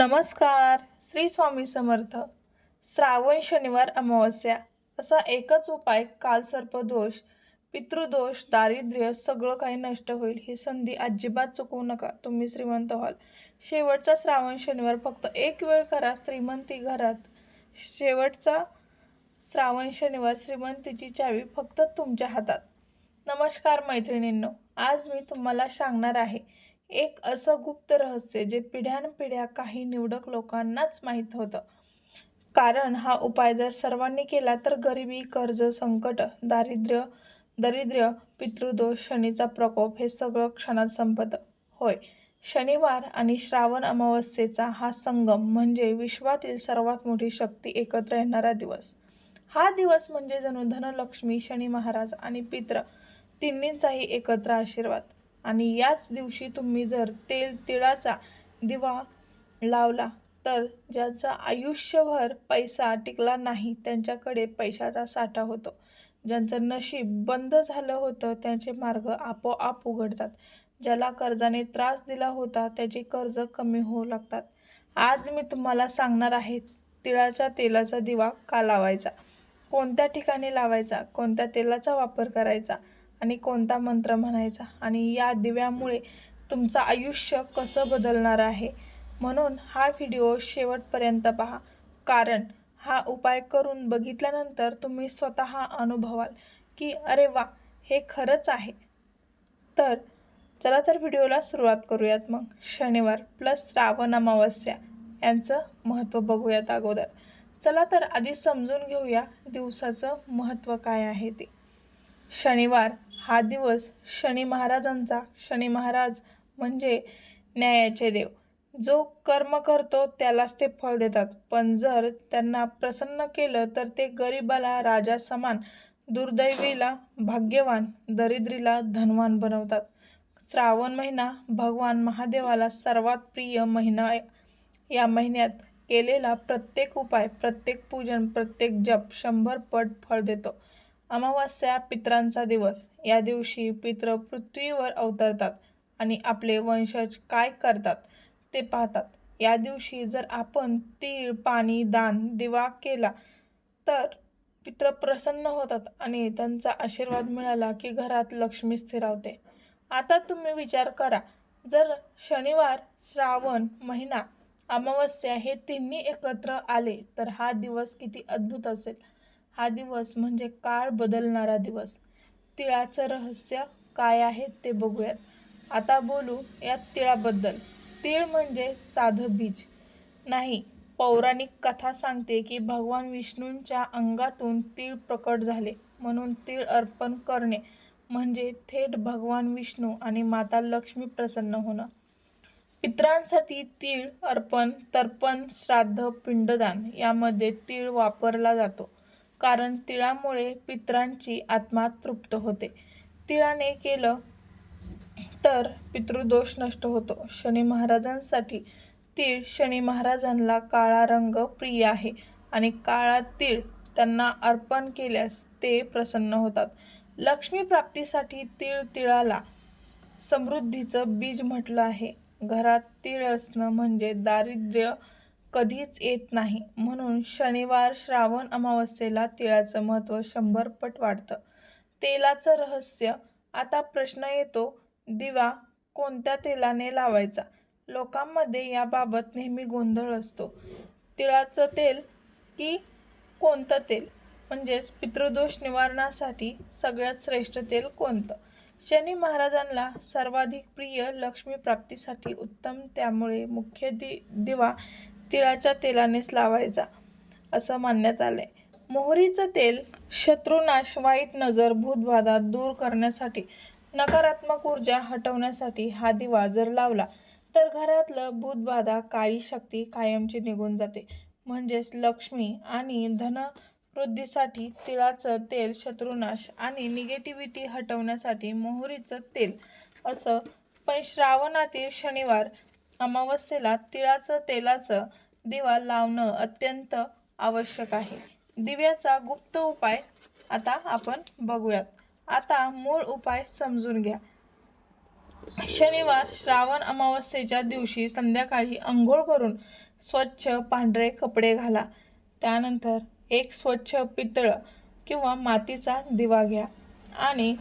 नमस्कार श्री स्वामी समर्थ. श्रावण शनिवार अमावस्या असा एकच उपाय कालसर्पदोष पितृदोष दारिद्र्य सगळं काही नष्ट होईल ही संधी अजिबात चुकवू नका तुम्ही श्रीमंत व्हाल. शेवटचा श्रावण शनिवार फक्त एक वेळ करा श्रीमंती घरात. शेवटचा श्रावण शनिवार श्रीमंतीची चावी फक्त तुमच्या हातात. नमस्कार मैत्रिणींनो आज मी तुम्हाला सांगणार आहे एक असं गुप्त रहस्य जे पिढ्यानपिढ्या काही निवडक लोकांनाच माहीत होतं. कारण हा उपाय जर सर्वांनी केला तर गरिबी कर्ज संकट दारिद्र्य दरिद्र्य पितृदोष शनीचा प्रकोप हे सगळं क्षणात संपत. होय शनिवार आणि श्रावण अमावस्येचा हा संगम म्हणजे विश्वातील सर्वात मोठी शक्ती एकत्र येणारा दिवस. हा दिवस म्हणजे जणू धनलक्ष्मी शनी महाराज आणि पित्र तिन्हींचाही एकत्र आशीर्वाद. आणि याच दिवशी तुम्ही जर तेल तिळाचा दिवा लावला तर ज्याचा आयुष्यभर पैसा टिकला नाही त्यांच्याकडे पैशाचा साठा होतो. ज्यांचं नशीब बंद झालं होतं त्यांचे मार्ग आपोआप उघडतात. ज्याला कर्जाने त्रास दिला होता त्याचे कर्ज कमी होऊ लागतात. आज मी तुम्हाला सांगणार आहे तिळाच्या तेलाचा दिवा का लावायचा? कोणत्या ठिकाणी लावायचा? कोणत्या तेलाचा वापर करायचा? आणि कोणता मंत्र म्हणायचा? आणि या दिव्यामुळे तुमचं आयुष्य कसं बदलणार आहे? म्हणून हा व्हिडिओ शेवटपर्यंत पहा. कारण हा उपाय करून बघितल्यानंतर तुम्ही स्वतः अनुभवाल की अरे वा हे खरंच आहे. तर चला तर व्हिडिओला सुरुवात करूयात मग. शनिवार प्लस श्रावण अमावस्या यांचं महत्त्व बघूयात अगोदर. चला तर आधी समजून घेऊया दिवसाचं महत्त्व काय आहे ते. शनिवार हा दिवस शनी महाराजांचा. शनी महाराज म्हणजे न्यायाचे देव. जो कर्म करतो त्यालाच ते फळ देतात. पण जर त्यांना प्रसन्न केलं तर ते गरिबाला राजा समान दुर्दैवीला भाग्यवान दरिद्रीला धनवान बनवतात. श्रावण महिना भगवान महादेवाला सर्वात प्रिय महिना आहे. या महिन्यात केलेला प्रत्येक उपाय प्रत्येक पूजन प्रत्येक जप शंभर पट फळ देतो. अमावस्या पित्रांचा दिवस. या दिवशी पित्र पृथ्वीवर अवतरतात आणि आपले वंशज काय करतात ते पाहतात. या दिवशी जर आपण तीळ पाणी दान दिवा केला तर पित्र प्रसन्न होतात आणि त्यांचा आशीर्वाद मिळाला की घरात लक्ष्मी स्थिरावते. आता तुम्ही विचार करा जर शनिवार श्रावण महिना अमावस्या हे तिन्ही एकत्र आले तर हा दिवस किती अद्भुत असेल. हा दिवस म्हणजे काळ बदलणारा दिवस. तिळाचं रहस्य काय आहे ते बघूयात. आता बोलू या तिळाबद्दल. तीळ म्हणजे साधं बीज. नाही पौराणिक कथा सांगते की भगवान विष्णूंच्या अंगातून तीळ प्रकट झाले म्हणून तीळ अर्पण करणे म्हणजे थेट भगवान विष्णू आणि माता लक्ष्मी प्रसन्न होणं. पित्रांसाठी तीळ अर्पण तर्पण श्राद्ध पिंडदान यामध्ये तीळ वापरला जातो. कारण तिळामुळे पितरांची आत्मा तृप्त होते. तिळाने केलं तर पितृदोष नष्ट होतो. शनी महाराजांसाठी तीळ शनी महाराजांना काळा रंग प्रिय आहे आणि काळा तीळ त्यांना अर्पण केल्यास ते प्रसन्न होतात. लक्ष्मी प्राप्तीसाठी तीळ तिळाला समृद्धीचं बीज म्हटलं आहे. घरात तीळ असणं म्हणजे दारिद्र्य कधीच येत नाही. म्हणून शनिवार श्रावण अमावस्येला तिळाचं महत्त्व शंभर पट वाढतं. तेलाचं रहस्य. आता प्रश्न येतो दिवा कोणत्या तेलाने लावायचा? लोकांमध्ये याबाबत नेहमी गोंधळ असतो. तिळाचं तेल की कोणतं तेल? म्हणजेच पितृदोष निवारणासाठी सगळ्यात श्रेष्ठ तेल कोणतं? शनी महाराजांना सर्वाधिक प्रिय लक्ष्मी प्राप्तीसाठी उत्तम त्यामुळे मुख्य दि दिवा तिळाच्या तेलानेच लावायचा असं मानण्यात आलंय. मोहरीचं तेल शत्रुनाश वाईट नजर भूतबाधा दूर करण्यासाठी नकारात्मक ऊर्जा हटवण्यासाठी हा दिवा जर लावला तर घरातलं भूतबाधा काळी शक्ती कायमची निघून जाते. म्हणजेच लक्ष्मी आणि धनवृद्धीसाठी तिळाचं तेल शत्रुनाश आणि निगेटिव्हिटी हटवण्यासाठी मोहरीचं तेल असं पण श्रावणातील शनिवार अमावस्येला तिळाचं तेलाचं दिवा लावणं अत्यंत आवश्यक आहे. दिव्याचा गुप्त उपाय आता आपण बघूयात. आता मूळ उपाय समजून घ्या. शनिवार श्रावण अमावस्येच्या दिवशी संध्याकाळी अंघोळ करून स्वच्छ पांढरे कपडे घाला. त्यानंतर एक स्वच्छ पितळ किंवा मातीचा दिवा घ्या आणि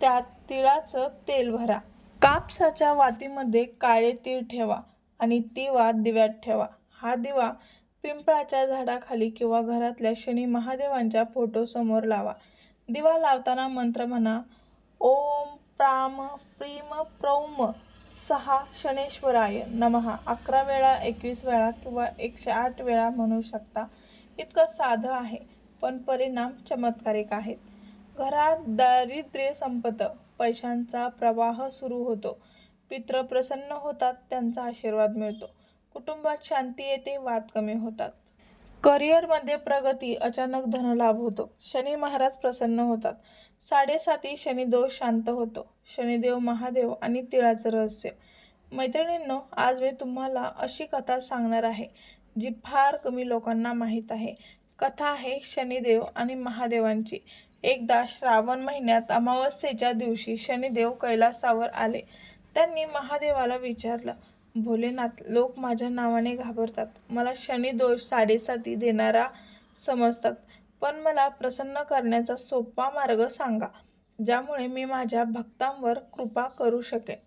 त्यात तिळाचं तेल भरा. कापसाच्या वातीमध्ये काळे तीळ ठेवा आणि ती वात दिव्यात ठेवा. हा दिवा पिंपळाच्या झाडाखाली किंवा घरातल्या शनी महादेवांच्या फोटोसमोर लावा. दिवा लावताना मंत्र म्हणा ओम प्राम प्रीम प्रौम सहा शनेश्वराय नमहा अकरा वेळा एकवीस वेळा किंवा एकशे आठ वेळा म्हणू शकता. इतकं साधं आहे पण परिणाम चमत्कारिक आहेत. घरात दारिद्र्य संपतं. पैशांचा प्रवाह सुरू होतो. पित्र प्रसन्न होतात त्यांचा आशीर्वाद मिळतो. कुटुंबात शांती येते वाद कमी होतात. करिअरमध्ये प्रगती अचानक धनलाभ होतो. शनी महाराज प्रसन्न होतात. साडेसाती शनिदोष शांत होतो. शनिदेव महादेव आणि तिळाचं रहस्य. मैत्रिणींनो आज मी तुम्हाला अशी कथा सांगणार आहे जी फार कमी लोकांना माहीत आहे. कथा आहे शनिदेव आणि महादेवांची. एकदा श्रावण महिन्यात अमावस्येच्या दिवशी शनिदेव कैलासावर आले. त्यांनी महादेवाला विचारलं भोलेनाथ लोक माझ्या नावाने घाबरतात. मला शनिदोष साडेसाती देणारा समजतात पण मला प्रसन्न करण्याचा सोपा मार्ग सांगा ज्यामुळे मी माझ्या भक्तांवर कृपा करू शकेन.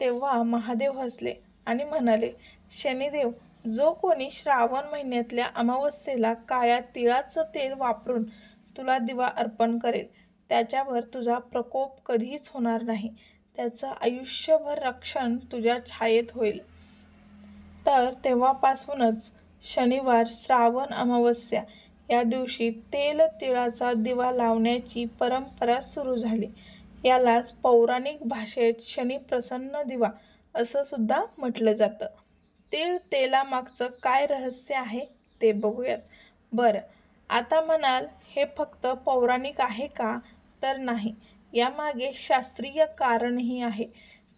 तेव्हा महादेव हसले आणि म्हणाले शनिदेव जो कोणी श्रावण महिन्यातल्या अमावस्येला काळ्या तिळाचं तेल वापरून तुला दिवा अर्पण करेल. त्याच्यावर तुझा प्रकोप कधीच होणार नाही. त्याचं आयुष्यभर रक्षण तुझ्या छायेत होईल. तर तेव्हापासूनच शनिवार श्रावण अमावस्या या दिवशी तेल तिळाचा दिवा लावण्याची परंपरा सुरू झाली. यालाच पौराणिक भाषेत शनी प्रसन्न दिवा असं सुद्धा म्हटलं जातं. तिळ तेलामागचं काय रहस्य आहे ते बघूयात. बरं आता म्हणाल हे फक्त पौराणिक आहे का? तर नाही. यामागे शास्त्रीय कारणही आहे.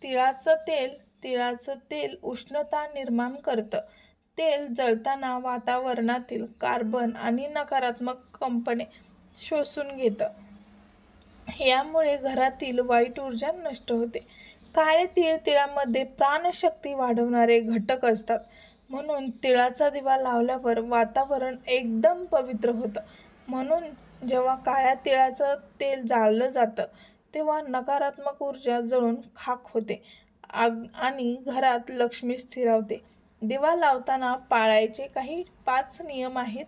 तिळाचं तेल तिळाचं तेल उष्णता निर्माण करतं. तेल जळताना वातावरणातील कार्बन आणि नकारात्मक कंपने शोषून घेतं. यामुळे घरातील वाईट ऊर्जा नष्ट होते. काळे तीळ तिळामध्ये प्राणशक्ती वाढवणारे घटक असतात. म्हणून तिळाचा दिवा लावल्यावर वातावरण एकदम पवित्र होतं. म्हणून जेव्हा काळ्या तिळाचं तेल जाळलं जातं तेव्हा नकारात्मक ऊर्जा जळून खाक होते आग आणि घरात लक्ष्मी स्थिरावते. दिवा लावताना पाळायचे काही पाच नियम आहेत.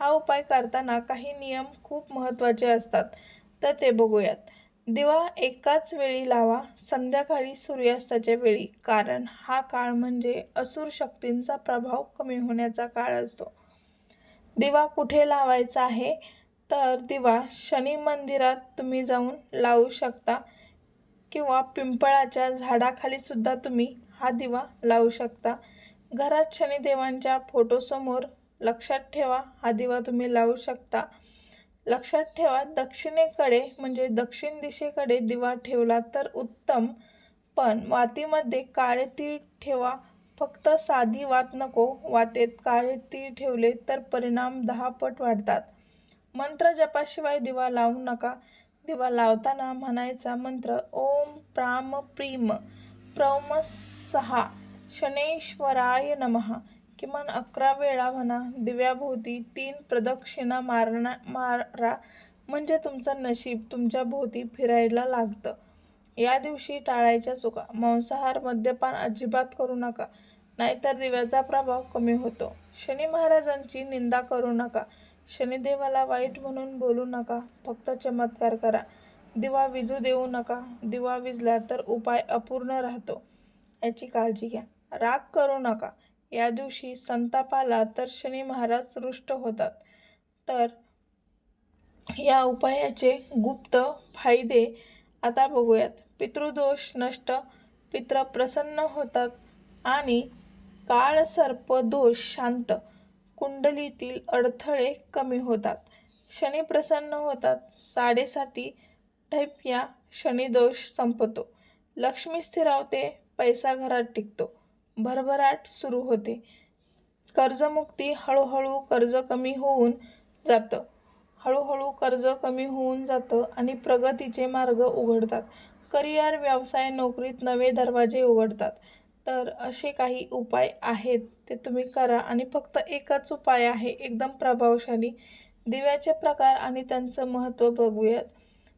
हा उपाय करताना काही नियम खूप महत्त्वाचे असतात. तर ते बघूयात. दिवा एकाच वेळी लावा संध्याकाळी सूर्यास्ताच्या वेळी कारण हा काळ म्हणजे असुर शक्तींचा प्रभाव कमी होण्याचा काळ असतो. दिवा कुठे लावायचा आहे? तर दिवा शनी मंदिरात तुम्ही जाऊन लावू शकता किंवा पिंपळाच्या झाडाखाली सुद्धा तुम्ही हा दिवा लावू शकता. घरात शनिदेवांच्या फोटोसमोर लक्षात ठेवा हा दिवा तुम्ही लावू शकता. लक्षात ठेवा दक्षिणेकडे म्हणजे दक्षिण दिशेकडे दिवा ठेवला तर उत्तम पण वातीमध्ये काळे तीळ ठेवा. फक्त साधी वात नको वातेत काळे तीळ ठेवले तर परिणाम दहा पट वाढतात. मंत्र जपाशिवाय दिवा लावू नका. दिवा लावताना म्हणायचा मंत्र ओम प्राम प्रीम प्रौम सहा शनेश्वराय नमः. किमान अकरा वेळा म्हणा दिव्याभोवती तीन प्रदक्षिणा मारणा मारा म्हणजे तुमचं नशीब तुमच्या भोवती फिरायला लागतं. या दिवशी टाळायच्या चुका. मांसाहार मद्यपान अजिबात करू नका. नाहीतर दिव्याचा प्रभाव कमी होतो. शनी महाराजांची निंदा करू नका. शनिदेवाला वाईट म्हणून बोलू नका. फक्त चमत्कार करा. दिवा विजू देऊ नका. दिवा विजला तर उपाय अपूर्ण राहतो. याची काळजी घ्या. राग करू नका. या दिवशी संताप आला तर शनी महाराज रुष्ट होतात. तर या उपायाचे गुप्त फायदे आता बघूयात. पितृदोष नष्ट पित्र प्रसन्न होतात आणि काळ सर्प दोष शांत कुंडलीतील अडथळे कमी होतात. शनी प्रसन्न होतात. साडेसाती ढैप्या शनिदोष संपतो. लक्ष्मी स्थिरावते पैसा घरात टिकतो. भरभराट सुरू होते. कर्जमुक्ती हळूहळू कर्ज कमी होऊन जातं. हळूहळू कर्ज कमी होऊन जातं आणि प्रगतीचे मार्ग उघडतात. करिअर व्यवसाय नोकरीत नवे दरवाजे उघडतात. तर असे काही उपाय आहेत ते तुम्ही करा आणि फक्त एकच उपाय आहे एकदम प्रभावशाली. दिव्याचे प्रकार आणि त्यांचं महत्त्व बघूयात.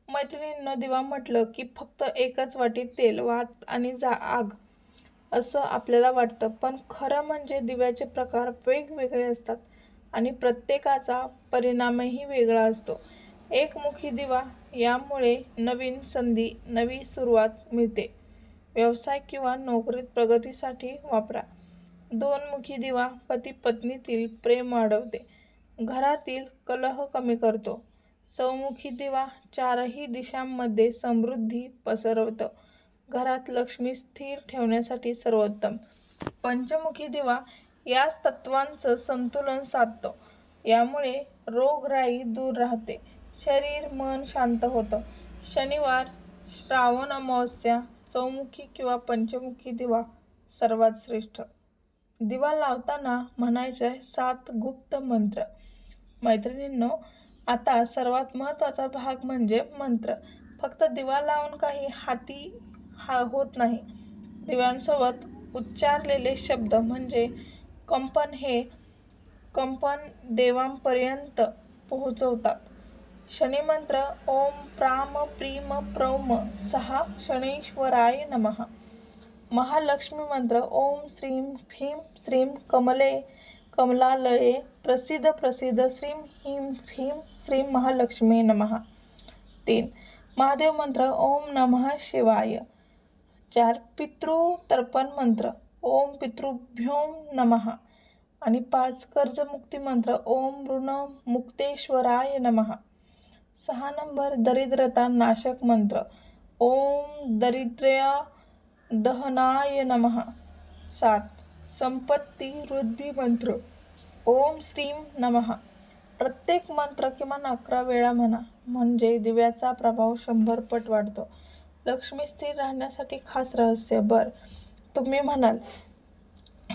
मैत्रिणींनो दिवा म्हटलं की फक्त एकच वाटीत तेल वात आणि जा आग. असं आपल्याला वाटतं. पण खरं म्हणजे दिव्याचे प्रकार वेगवेगळे असतात आणि प्रत्येकाचा परिणामही वेगळा असतो. एकमुखी दिवा यामुळे नवीन संधी नवी सुरुवात मिळते. व्यवसाय किंवा नोकरीत प्रगतीसाठी वापरा. दोनमुखी दिवा पती पत्नीतील प्रेम वाढवते. घरातील कलह कमी करतो. चौमुखी दिवा चारही दिशांमध्ये समृद्धी पसरवतं. घरात लक्ष्मी स्थिर ठेवण्यासाठी सर्वोत्तम. पंचमुखी दिवा याच तत्वांचं संतुलन साधतो. यामुळे रोगराई दूर राहते. शरीर मन शांत होतं. शनिवार श्रावण अमावस्या चौमुखी किंवा पंचमुखी दिवा सर्वात श्रेष्ठ. दिवा लावताना म्हणायचे सात गुप्त मंत्र. मैत्रिणींनो आता सर्वात महत्त्वाचा भाग म्हणजे मंत्र. फक्त दिवा लावून काही हाती हा होत नाही. दिव्यांसोबत उच्चारलेले शब्द म्हणजे कंपन हे कंपन देवांपर्यंत पोहोचवतात. शनिमंत्र ओम प्राम प्रीम प्रौम सहा शनीश्वराय नमः. महालक्ष्मी मंत्र ओम श्रीं ह्रीं श्रीं कमले कमलालये प्रसिद्ध प्रसिद्ध श्रीं ह्रीं ह्रीं श्रीं महालक्ष्मी नमः. तीन. महादेव मंत्र ओम नमः शिवाय. चार पितृतर्पण मंत्र ओम पितृभ्योम नमः आणि पाच कर्जमुक्ती मंत्र ओम ऋण मुक्तेश्वराय नमः. सहा नंबर दरिद्रता नाशक मंत्र ओम दरिद्र्या दहनाय नमः. सात संपत्ती वृद्धी मंत्र ओम श्रीं नमः. प्रत्येक मंत्र किमान अकरा वेळा म्हणा म्हणजे दिव्याचा प्रभाव शंभर पट वाढतो. लक्ष्मी स्थिर राहण्यासाठी खास रहस्य. बर तुम्ही म्हणाल.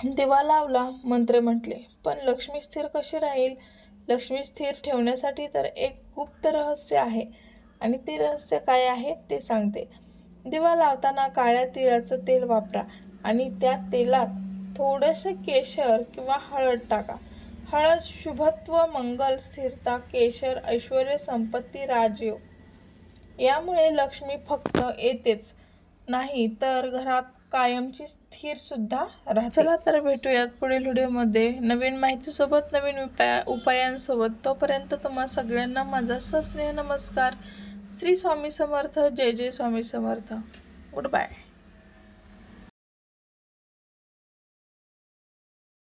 दिवा लावला मंत्र म्हटले. पण लक्ष्मी स्थिर कशी राहील? लक्ष्मी स्थिर ठेवण्यासाठी तर एक गुप्त रहस्य आहे. आणि ते रहस्य काय आहे ते सांगते. दिवा लावताना काळ्या तिळाचं तेल वापरा आणि त्या तेलात थोडंसं केशर किंवा हळद टाका. हळद शुभत्व मंगल स्थिरता केशर ऐश्वर संपत्ती राजयोग. यामुळे लक्ष्मी फक्त येतेच नाही तर घरात कायमची स्थिर सुद्धा राहते. चला तर भेटूयात पुढील व्हिडिओमध्ये. नवीन माहितीसोबत नवीन उपाया उपायांसोबत. तोपर्यंत तुम्हा सगळ्यांना माझा सस्नेह नमस्कार. श्री स्वामी समर्थ. जय जय स्वामी समर्थ. Good bye